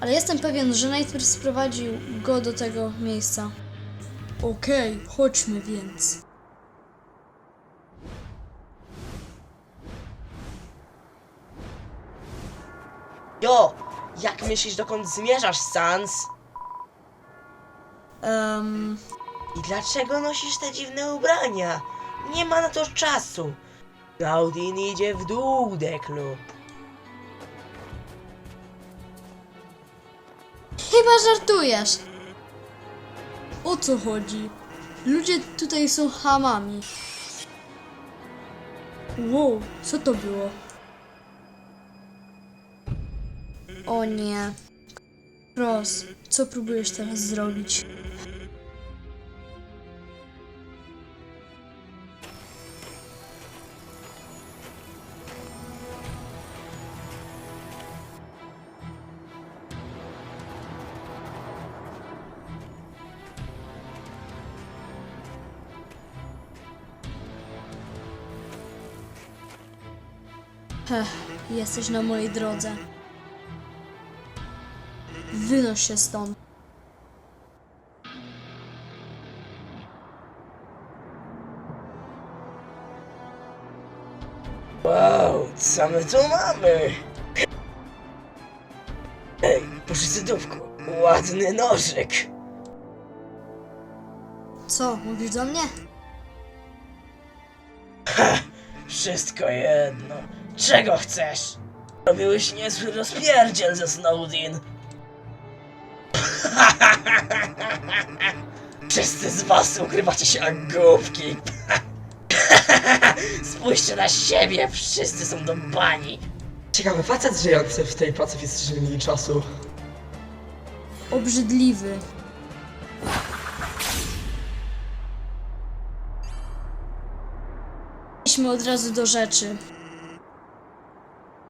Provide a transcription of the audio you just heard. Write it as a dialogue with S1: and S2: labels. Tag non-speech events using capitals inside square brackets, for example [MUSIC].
S1: Ale jestem pewien, że najpierw sprowadził go do tego miejsca. Okej, chodźmy więc.
S2: Jo, jak myślisz, dokąd zmierzasz, Sans?
S1: Ehm,
S2: I dlaczego nosisz te dziwne ubrania? Nie ma na to czasu. Gaudin idzie w dół, Deklu.
S1: Chyba żartujesz. O co chodzi? Ludzie tutaj są hamami. Wow, co to było? O nie. Ross, co próbujesz teraz zrobić? Heh, jesteś na mojej drodze. Wynoś się stąd.
S2: Wow, co my tu mamy? Ej, pożycydówku, ładny nożyk.
S1: Co, mówisz do mnie?
S2: Wszystko jedno. Czego chcesz? Robiłeś niezły rozpierdziel ze Snowdin. [LAUGHS] Wszyscy z was ukrywacie się jak głupki. [LAUGHS] Spójrzcie na siebie, wszyscy są do bani.
S3: Ciekawy facet żyjący w tej pacyfistycznej linii czasu.
S1: Obrzydliwy. Idźmy od razu do rzeczy.